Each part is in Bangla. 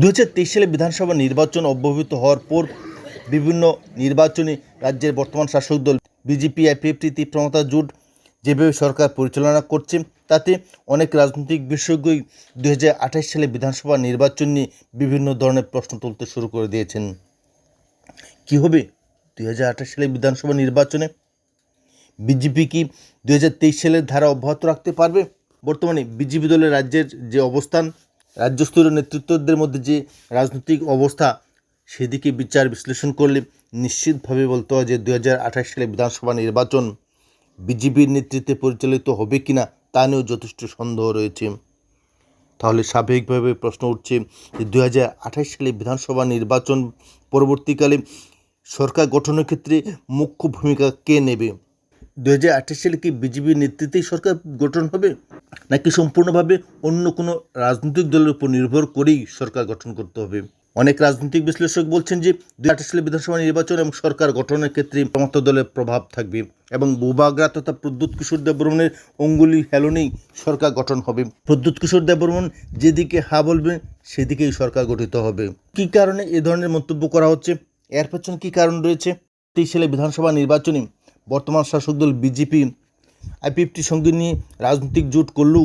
দু হাজার তেইশ সালে বিধানসভা নির্বাচন অব্যবহৃত হওয়ার পর বিভিন্ন নির্বাচনে রাজ্যের বর্তমান শাসক দল বিজেপি আইপিএফটি তীব্রমতা জোট যেভাবে সরকার পরিচালনা করছে, তাতে অনেক রাজনৈতিক বিশেষজ্ঞই দু সালে বিধানসভা নির্বাচন নিয়ে বিভিন্ন ধরনের প্রশ্ন তুলতে শুরু করে দিয়েছেন। কী হবে দুই হাজার আঠাশ সালে বিধানসভা নির্বাচনে? বিজেপি কি দু হাজার তেইশ সালের ধারা অব্যাহত রাখতে পারবে? বর্তমানে বিজেপি দলের রাজ্যের যে অবস্থান রাজ্যস্তরীয় নেতৃত্বদের মধ্যে যে রাজনৈতিক অবস্থা, সেদিকে বিচার বিশ্লেষণ করলে নিশ্চিতভাবে বলতে হয় যে দু হাজার আঠাশ সালে বিধানসভা নির্বাচন বিজেপির নেতৃত্বে পরিচালিত হবে কিনা, তা নিয়েও যথেষ্ট সন্দেহ রয়েছে। তাহলে স্বাভাবিকভাবে প্রশ্ন উঠছে যে দু সালে বিধানসভা নির্বাচন পরবর্তীকালে সরকার গঠনের ক্ষেত্রে মুখ্য ভূমিকা কে নেবে? দু হাজার আঠাশ সালে কি বিজেপির নেতৃত্বেই সরকার গঠন হবে? নাকি সম্পূর্ণভাবে অন্য কোনো রাজনৈতিক দলের উপর নির্ভর করেই সরকার গঠন করতে হবে? অনেক রাজনৈতিক বিশ্লেষক বলছেন যে দু আঠাশ সালে বিধানসভা নির্বাচন এবং সরকার গঠনের ক্ষেত্রে সমস্ত দলের প্রভাব থাকবে এবং বুবাগ্রা তথা প্রদ্যুৎ কিশোর দেববর্মনের অঙ্গুলি হেলনেই সরকার গঠন হবে। প্রদ্যুৎ কিশোর দেববর্মন যেদিকে হা বলবে, সেদিকেই সরকার গঠিত হবে। কী কারণে এ ধরনের মন্তব্য করা হচ্ছে? এর পেছনে কী কারণ রয়েছে? তেইশ সালে বিধানসভা নির্বাচনে বর্তমান শাসক দল বিজেপি আইপিএফটির সঙ্গে নিয়ে রাজনৈতিক জোট করলেও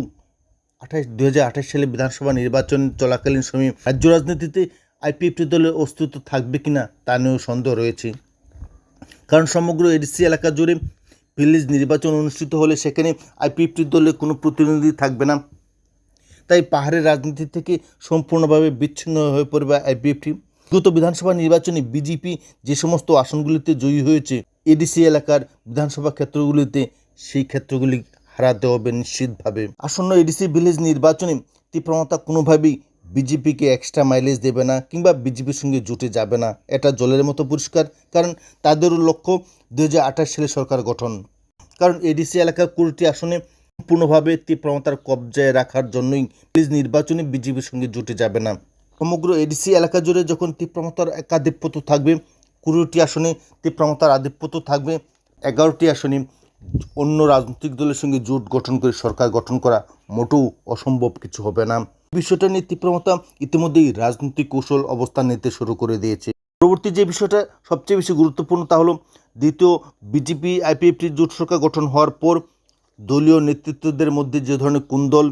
আঠাশ দু সালে বিধানসভা নির্বাচন চলাকালীন সময়ে রাজ্য রাজনীতিতে আইপিএফটি দলের অস্তিত্ব থাকবে কিনা তা নিয়েও সন্দেহ রয়েছে। কারণ সমগ্র এডিসি এলাকা জুড়ে ভিলেজ নির্বাচন অনুষ্ঠিত হলে সেখানে আইপিএফটি দলের কোনো প্রতিনিধি থাকবে না। তাই পাহাড়ের রাজনীতি থেকে সম্পূর্ণভাবে বিচ্ছিন্ন হয়ে পড়বে আইপিএফটি গত বিধানসভা নির্বাচনে বিজেপি যে সমস্ত আসনগুলিতে জয়ী হয়েছে এডিসি এলাকার বিধানসভা ক্ষেত্রগুলিতে সেই ক্ষেত্রগুলি হারাতে হবে নিশ্চিতভাবে। আসন্ন এডিসি ভিলেজ নির্বাচনে তীব্রমতা কোনোভাবেই বিজেপিকে এক্সট্রা মাইলেজ দেবে না কিংবা বিজেপির সঙ্গে জুটে যাবে না। এটা জলের মতো পরিষ্কার, কারণ তাদেরও লক্ষ্য দু হাজার আঠাশ সালে সরকার গঠন। কারণ এডিসি এলাকার কুড়িটি আসনে সম্পূর্ণভাবে তীব্রমতার কবজায় রাখার জন্যই প্লিজ নির্বাচনে বিজেপির সঙ্গে জুটে যাবে না। সমগ্র এডিসি এলাকা জুড়ে যখন তীব্রমতার একাধিপত্য থাকবে কুড়িটি আসনে তীব্রমতার আধিপত্য থাকবে। এগারোটি আসনে অন্য রাজনৈতিক দলের সঙ্গে জোট গঠন করে সরকার গঠন করা মোটেও অসম্ভব কিছু হবে না। বিষয়টা নিয়ে তীব্রমতা ইতিমধ্যেই রাজনৈতিক কৌশল অবস্থান নিতে শুরু করে দিয়েছে। পরবর্তী যে বিষয়টা সবচেয়ে বেশি গুরুত্বপূর্ণ তা হলো দ্বিতীয় বিজেপি আইপিএফটি জোট সরকার গঠন হওয়ার পর দলীয় নেতৃত্বদের মধ্যে যে ধরনের কুন্দল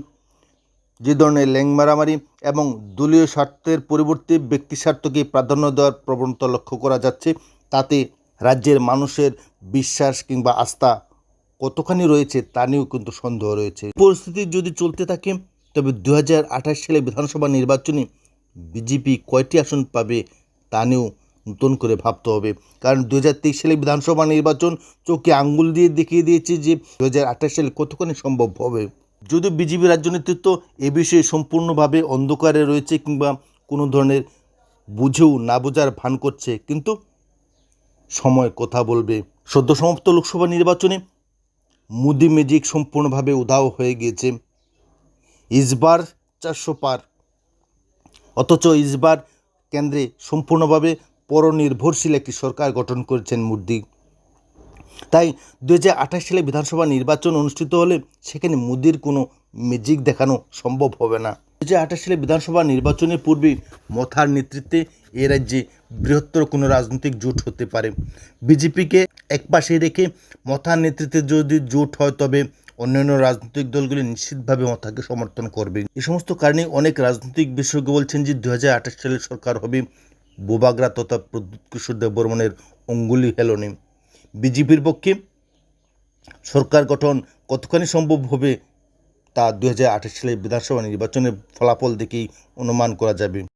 যে ধরনের ল্যাং মারামারি এবং দলীয় স্বার্থের পরিবর্তে ব্যক্তি স্বার্থকে প্রাধান্য দেওয়ার প্রবণতা লক্ষ্য করা যাচ্ছে, তাতে রাজ্যের মানুষের বিশ্বাস কিংবা আস্থা কতখানি রয়েছে তা নিয়েও কিন্তু সন্দেহ রয়েছে। পরিস্থিতি যদি চলতে থাকে, তবে দু হাজার আঠাশ সালে বিধানসভা নির্বাচনে বিজেপি কয়টি আসন পাবে তা নিয়েও নতুন করে ভাবতে হবে। কারণ দু হাজার তেইশ সালে বিধানসভা নির্বাচন চোখে আঙ্গুল দিয়ে দেখিয়ে দিয়েছে যে দু হাজার আঠাশ সালে কতখানি সম্ভব হবে। যদিও বিজেপি রাজ্য নেতৃত্ব এ বিষয়ে সম্পূর্ণভাবে অন্ধকারে রয়েছে কিংবা কোনো ধরনের বুঝেও না বোঝার ভান করছে, কিন্তু সময় কথা বলবে। সদ্য সমাপ্ত লোকসভা নির্বাচনে মুদি ম্যাজিক সম্পূর্ণভাবে উধাও হয়ে গিয়েছে। ইসবার চারশো পার। অথচ ইসবার কেন্দ্রে সম্পূর্ণভাবে পরনির্ভরশীল একটি সরকার গঠন করেছেন মোদি। তাই দু হাজার আঠাশ সালে বিধানসভা নির্বাচন অনুষ্ঠিত হলে সেখানে মোদির কোনো ম্যাজিক দেখানো সম্ভব হবে না। দু আঠাশ সালে বিধানসভা নির্বাচনের পূর্বে মথার নেতৃত্বে এ রাজ্যে বৃহত্তর কোনো রাজনৈতিক জোট হতে পারে। বিজেপিকে একপাশে রেখে মথার নেতৃত্বে যদি জোট হয় তবে অন্যান্য রাজনৈতিক দলগুলি নিশ্চিতভাবে মথাকে সমর্থন করবে। এ সমস্ত কারণে অনেক রাজনৈতিক বিশেষজ্ঞ বলছেন যে দু সালের সরকার হবে বোবাগ্রা তথা প্রদ্যুৎ কিশোর দেববর্মনের অঙ্গুলি হেলনে। বিজেপির পক্ষে সরকার গঠন কতখানি সম্ভব হবে তা দু সালে বিধানসভা নির্বাচনের ফলাফল দেখেই অনুমান করা যাবে।